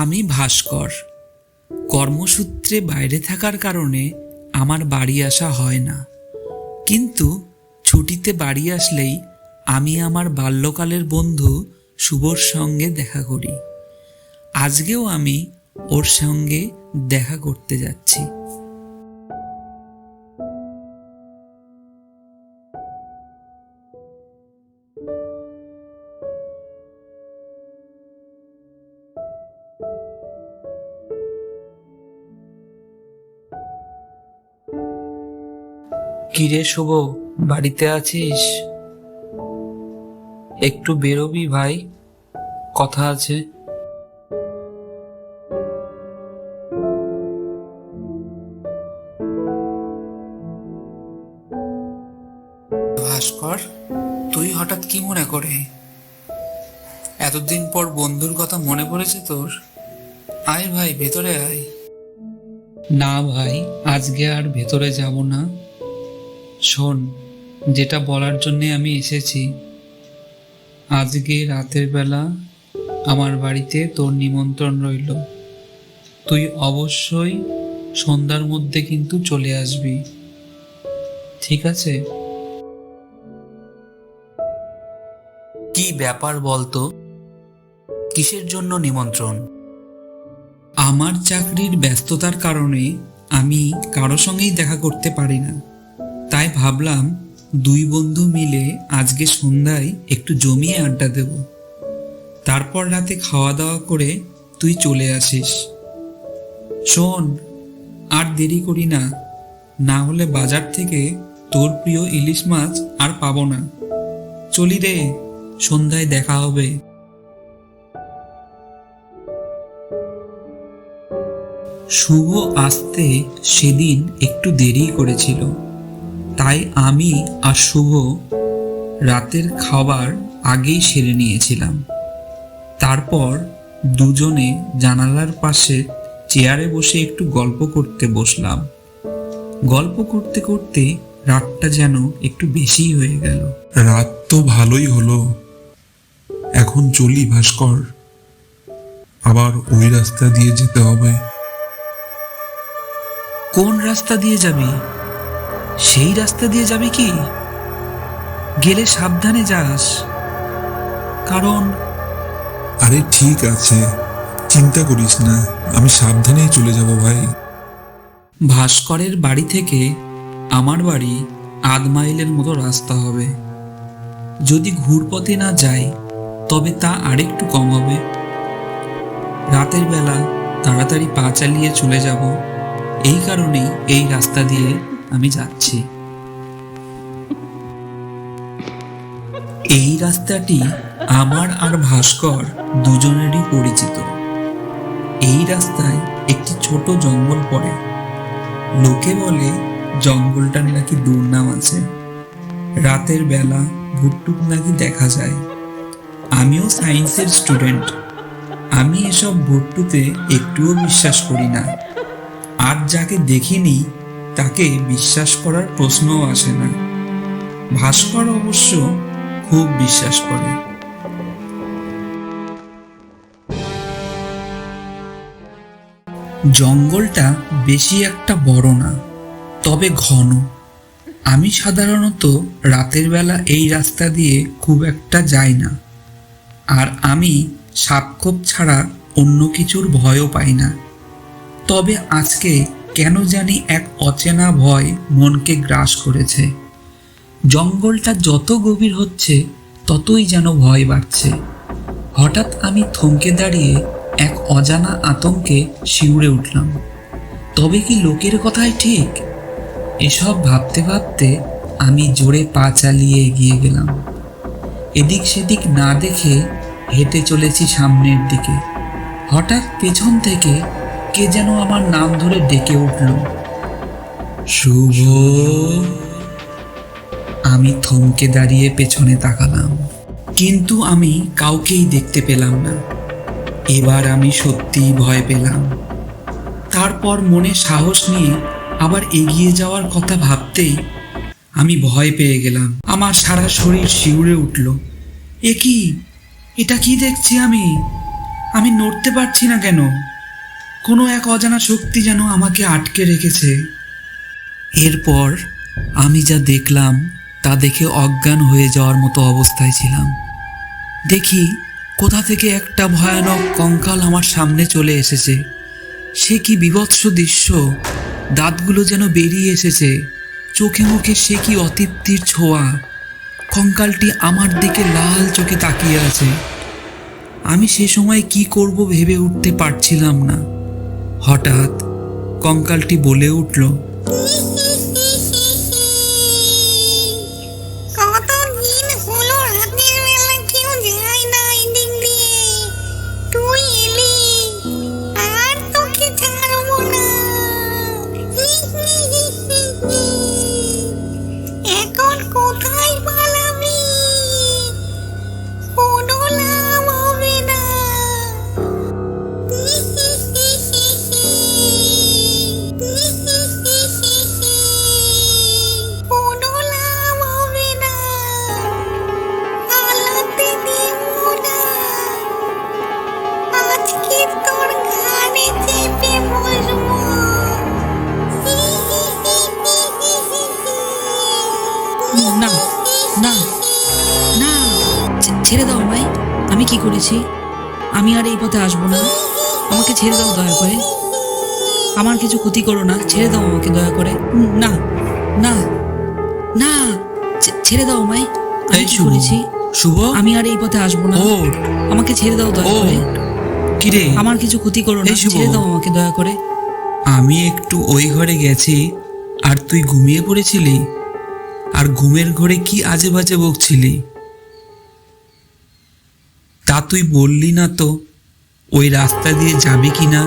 আমি ভাস্কর। কর্মসূত্রে বাইরে থাকার কারণে আমার বাড়ি আসা হয় না। কিন্তু ছুটিতে বাড়ি আসলেই আমি আমার বাল্যকালের বন্ধু শুভর সঙ্গে দেখা করি। আজকেও আমি ওর সঙ্গে দেখা করতে যাচ্ছি। কিরে শুভ বাড়িতে আছিস? একটু বেরোবি ভাই কথা আছে। ভাস্কর তুই হঠাৎ কি মনে করে? এতদিন পর বন্ধুর কথা মনে পড়েছে তোর? আয় ভাই ভেতরে আয়। না ভাই আজকে আর ভেতরে যাব না। শোন যেটা বলার জন্যে আমি এসেছি। আজকে রাতের বেলা আমার বাড়িতে তোর নিমন্ত্রণ রইল। তুই অবশ্যই সন্ধ্যার মধ্যে কিন্তু চলে আসবি। ঠিক আছে? কি ব্যাপার বলতো? কিসের জন্য নিমন্ত্রণ? আমার চাকরির ব্যস্ততার কারণে আমি কারও সঙ্গেই দেখা করতে পারি না। তাই ভাবলাম দুই বন্ধু মিলে আজকে সন্ধ্যায় একটু জমিয়ে আড্ডা দেব। তারপর রাতে খাওয়া দাওয়া করে তুই চলে আসিস। শোন, আর দেরি করি না। না হলে বাজার থেকে তোর প্রিয় ইলিশ মাছ আর পাবো না। চলি রে, সন্ধ্যায় দেখা হবে। শুভ আসতে সেদিন একটু দেরি করেছিল। তাই আমি আর শুভ রাতের খাবার আগেই সেরে নিয়েছিলাম। তারপর দুজনে জানালার পাশে চেয়ারে বসে একটু গল্প করতে বসলাম। গল্প করতে করতে রাতটা যেন একটু বেশিই হয়ে গেল। রাত তো ভালোই হলো। এখন চলি ভাস্কর। আবার ওই রাস্তা দিয়ে যেতে হবে। কোন রাস্তা দিয়ে যাবি? সেই রাস্তা দিয়ে যাবি কি? গেলে সাবধানে যাস। কারণ আরে ঠিক আছে চিন্তা করিস না আমি সাবধানেই চলে যাব ভাই। ভাস্করের বাড়ি থেকে আমার বাড়ি আধ মাইলের মতো রাস্তা হবে। যদি ঘুরপথে না যাই তবে তা আরেকটু কম হবে। রাতের বেলা তাড়াতাড়ি পা চালিয়ে চলে যাব। এই কারণেই এই রাস্তা দিয়ে আমি যাচ্ছি। এই রাস্তাটি আমার আর ভাস্কর দুজনেরই পরিচিত। এই রাস্তায় একটি ছোট জঙ্গল পড়ে। লোকে বলে জঙ্গলটার নাকি দুর্নাম আছে। রাতের বেলা ভুট্টুক নাকি দেখা যায়। আমিও সায়েন্সের স্টুডেন্ট। আমি এসব ভুট্টুতে একটুও বিশ্বাস করি না। আর যাকে দেখিনি তাকে বিশ্বাস করার প্রশ্নও আসে না। ভাস্কর অবশ্য খুব বিশ্বাস করে। জঙ্গলটা বেশি একটা বড় না, তবে ঘন। আমি সাধারণত রাতের বেলা এই রাস্তা দিয়ে খুব একটা যাই না, আর আমি সাপখোপ ছাড়া অন্য কিছুর ভয়ও পাই না। তবে আজকে কেন জানি এক অচেনা ভয় মনকে গ্রাস করেছে। জঙ্গলটা যত গভীর হচ্ছে, ততই যেন ভয় বাড়ছে। হঠাৎ আমি থমকে দাঁড়িয়ে এক অজানা আতঙ্কে শিউরে উঠলাম। তবে কি লোকের কথাই ঠিক? এসব ভাবতে ভাবতে আমি জোরে পা চালিয়ে এগিয়ে গেলাম। এদিক সেদিক না দেখে হেঁটে চলেছি সামনের দিকে। হঠাৎ পেছন থেকে কে যেন আমার নাম ধরে ডেকে উঠল। শুভ আমি থমকে দাঁড়িয়ে পেছনে তাকালাম। কিন্তু আমি কাউকেই দেখতে পেলাম না। এবার আমি সত্যিই ভয় পেলাম। তারপর মনে সাহস নিয়ে আবার এগিয়ে যাওয়ার কথা ভাবতেই আমি ভয় পেয়ে গেলাম। আমার সারা শরীর শিউরে উঠল। এ কি? এটা কি দেখছি আমি? আমি নড়তে পারছি না কেন? কোনো এক অজানা শক্তি যেন আমাকে আটকে রেখেছে। এরপর আমি যা দেখলাম, তা দেখে অজ্ঞান হয়ে যাওয়ার মতো অবস্থায় ছিলাম। দেখি কোথা থেকে একটা ভয়ানক কঙ্কাল আমার সামনে চলে এসেছে। সে কি বিভৎস দৃশ্য? দাঁতগুলো যেন বেরিয়ে এসেছে। চোখে মুখে সে কি অতৃপ্তির ছোঁয়া? কঙ্কালটি আমার দিকে লাল চোখে তাকিয়ে আছে। আমি সে সময় কি করব ভেবে উঠতে পারছিলাম না। হঠাৎ কঙ্কালটি বলে উঠল ছেড়ে দাও আমায়। আমি কি করেছি? আমি আর এই পথে আসব না। আমাকে ছেড়ে দাও দয়া করে। আমার কিছু ক্ষতি করো না। ছেড়ে দাও আমাকে দয়া করে। না না না ছেড়ে দাও আমায়। আমি কি করেছি? শুভ? আমি আর এই পথে আসব না। আমাকে ছেড়ে দাও দয়া করে। কিরে আমার কিছু ক্ষতি করো না। ছেড়ে দাও আমাকে দয়া করে। আমি একটু ওই ঘরে গেছি আর তুই ঘুমিয়ে পড়েছিলি? আর ঘুমের ঘরে কি আজে বাজে বকছিলি? তা তুই বললি না তো? ওই রাস্তা দিয়ে যাবি কি না